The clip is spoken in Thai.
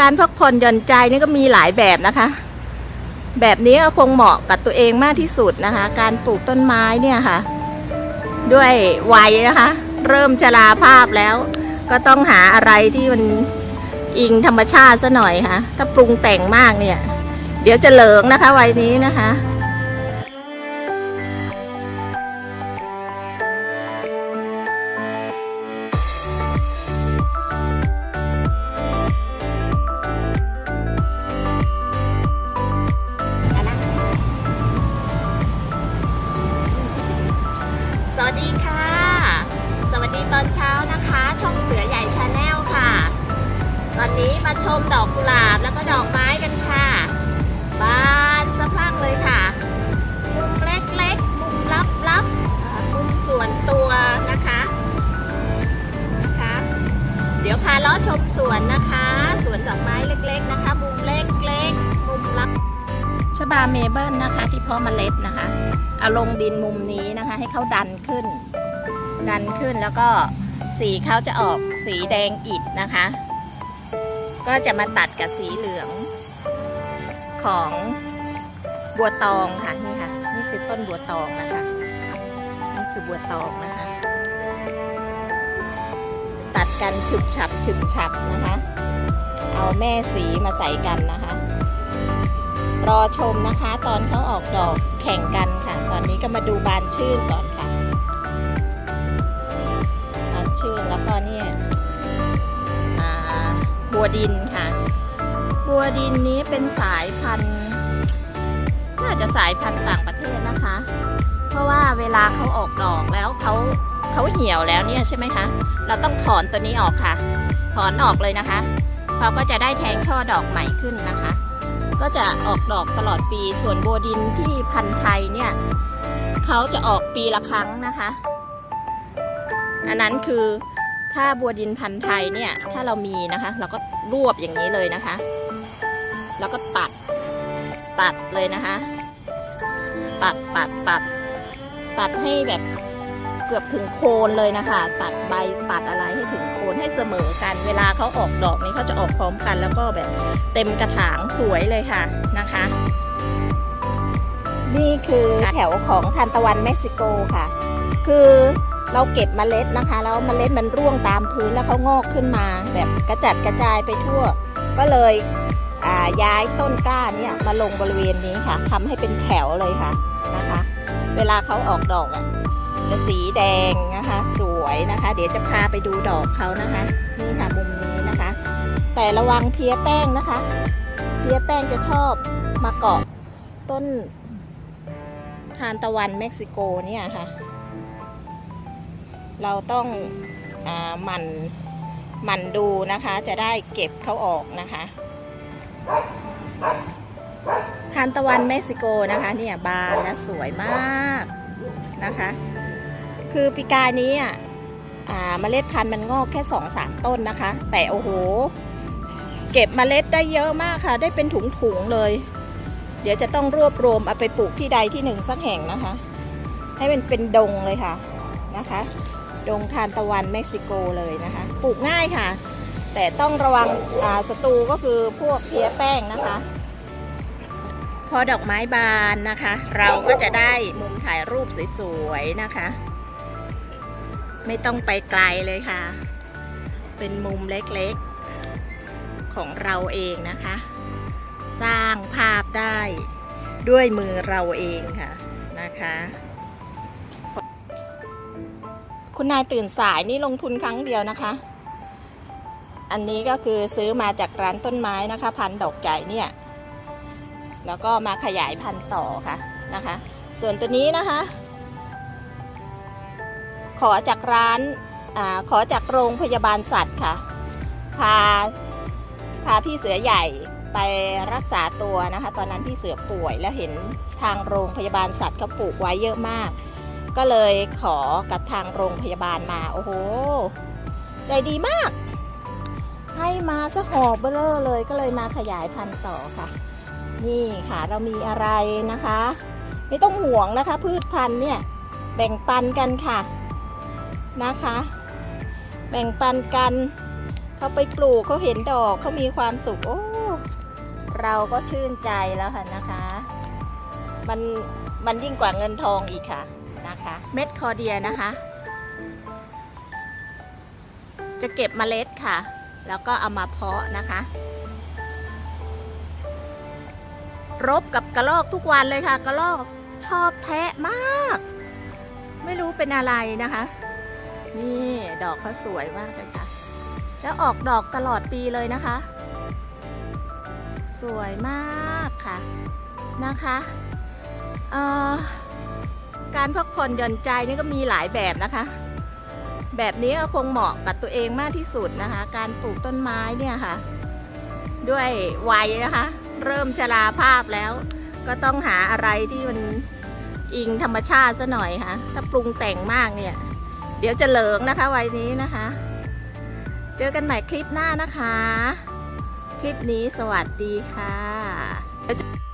การพักผ่อนหย่อนใจนี่ก็มีหลายแบบนะคะ แบบนี้ก็คงเหมาะกับตัวเองมากที่สุดนะคะ การปลูกต้นไม้เนี่ยค่ะ ด้วยวัยนะคะ เริ่มชราภาพแล้ว ก็ต้องหาอะไรที่มันอิงธรรมชาติซะหน่อยค่ะ ถ้าปรุงแต่งมากเนี่ย เดี๋ยวจะเหลิงนะคะวัยนี้นะคะ บแล้วก็ดอกไม้กันค่ะ บานสะพรั่งเลยค่ะ มุมเล็กๆ มุมลับๆอ่ามุมส่วนตัวนะคะนะคะเดี๋ยวพาล้อชมสวนนะคะ สวนดอกไม้เล็กๆนะคะ มุมเล็กๆ มุมลับชบาเมเบิลนะคะ ที่เพาะเมล็ดนะคะ เอาลงดินมุมนี้นะคะ ให้เขาดันขึ้น ดันขึ้นแล้วก็สีเขาจะออกสีแดงอิฐนะคะ ก็จะมาตัดกับสีเหลือง ของบัวตองค่ะนี่ค่ะ นี่คือต้นบัวตองนะคะนี่คือบัวตองนะคะ ตัดกันฉึบฉับฉึบฉับนะคะ เอาแม่สีมาใส่กันนะคะ รอชมนะคะ ตอนเขาออกดอกแข่งกันค่ะ ตอนนี้ก็มาดูบานชื่นก่อนค่ะ บานชื่นแล้วก็เนี่ย บัวดินค่ะ บัวดินนี้เป็นสายพันธุ์น่าจะสายพันธุ์ต่างประเทศนะคะ เพราะว่าเวลาเขาออกดอกแล้วเขาเขาเหี่ยวแล้วเนี่ยใช่ไหมคะ เราต้องถอนตัวนี้ออกค่ะ ถอนออกเลยนะคะเขาก็จะได้แทงช่อดอกใหม่ขึ้นนะคะ ก็จะออกดอกตลอดปี ส่วนบัวดินที่พันธุ์ไทยเนี่ยเขาจะออกปีละครั้งนะคะ อันนั้นคือ ถ้าบัวดินพันธุ์ไทยเนี่ย ถ้าเรามีนะคะ เราก็รวบอย่างนี้เลยนะคะ แล้วก็ตัด ตัดเลยนะคะ ตัดตัดตัด ตัดให้แบบเกือบถึงโคนเลยนะคะ ตัดใบตัดอะไรให้ถึงโคนให้เสมอกัน เวลาเขาออกดอกนี้เขาจะออกพร้อมกัน แล้วก็แบบเต็มกระถางสวยเลยค่ะนะคะ นี่คือแถวของทานตะวันเม็กซิโกค่ะ คือ เราเก็บเมล็ดนะคะ แล้วเมล็ดมันร่วงตามพื้นแล้วเขางอกขึ้นมา แบบกระจัดกระจายไปทั่ว ก็เลยย้ายต้นกล้าเนี่ยมาลงบริเวณนี้ค่ะทำให้เป็นแถวเลยค่ะนะคะ เวลาเขาออกดอกอะจะสีแดงนะคะ สวยนะคะ เดี๋ยวจะพาไปดูดอกเขานะคะนี่ค่ะมุมนี้นะคะ แต่ระวังเพี้ยแป้งนะคะ เพี้ยแป้งจะชอบมาเกาะต้นทานตะวันเม็กซิโกเนี่ยค่ะ เราต้องอหมันหมันดูนะคะ จะได้เก็บเขาออกนะคะทานตะวันเม็กซิโกนะคะเนี่ยบานและสวยมากนะคะ คือปีกายนี้อะเมล็ดพันธุ์มันงอกแค่สองสามต้นนะคะ แต่โอ้โห เก็บเมล็ดได้เยอะมากค่ะ ได้เป็นถุงๆเลย เดี๋ยวจะต้องรวบรวมเอาไปปลูกที่ใดที่หนึ่งสักแห่งนะคะ ให้มันเป็นดงเลยค่ะนะคะ ดงทานตะวันเม็กซิโกเลยนะคะ ปลูกง่ายค่ะ แต่ต้องระวังศัตรูก็คือพวกเพลี้ยแป้งนะคะ พอดอกไม้บานนะคะ เราก็จะได้มุมถ่ายรูปสวยๆนะคะ ไม่ต้องไปไกลเลยค่ะ เป็นมุมเล็กๆของเราเองนะคะ สร้างภาพได้ด้วยมือเราเองค่ะนะคะ คุณนายตื่นสายนี่ลงทุนครั้งเดียวนะคะ อันนี้ก็คือซื้อมาจากร้านต้นไม้นะคะ พันดอกใหญ่เนี่ย แล้วก็มาขยายพันธุ์ต่อค่ะนะคะ ส่วนตัวนี้นะคะ ขอจากร้านอขอจากโรงพยาบาลสัตว์ค่ะ พาพาพี่เสือใหญ่ไปรักษาตัวนะคะ ตอนนั้นพี่เสือป่วยแล้วเห็นทางโรงพยาบาลสัตว์เขาปลูกไว้เยอะมาก ก็เลยขอกับทางโรงพยาบาลมา โอ้โห ใจดีมาก ให้มาซะหอบเบลอเลยก็เลยมาขยายพันธุ์ต่อค่ะ นี่ค่ะเรามีอะไรนะคะ ไม่ต้องห่วงนะคะ พืชพันธุ์เนี่ย แบ่งปันกันค่ะนะคะ แบ่งปันกันเขาไปปลูกเขาเห็นดอกเขามีความสุขโอ้เราก็ชื่นใจแล้วค่ะนะคะ มันมันยิ่งกว่าเงินทองอีกค่ะ นะคะ เม็ดคอเดียนะคะ จะเก็บเมล็ดค่ะ แล้วก็เอามาเพาะนะคะ รบกับกระรอกทุกวันเลยค่ะ กระรอกชอบแทะมาก ไม่รู้เป็นอะไรนะคะ นี่ดอกเขาสวยมากเลยค่ะ แล้วออกดอกตลอดปีเลยนะคะ สวยมากค่ะนะคะ เอ่อ การพักผ่อนหย่อนใจนี่ก็มีหลายแบบนะคะ แบบนี้ก็คงเหมาะกับตัวเองมากที่สุดนะคะ การปลูกต้นไม้เนี่ยค่ะ ด้วยวัยนะคะ เริ่มชราภาพแล้ว ก็ต้องหาอะไรที่มันอิงธรรมชาติซะหน่อยค่ะ ถ้าปรุงแต่งมากเนี่ย เดี๋ยวจะเหลิงนะคะวัยนี้นะคะ เจอกันใหม่คลิปหน้านะคะ คลิปนี้สวัสดีค่ะ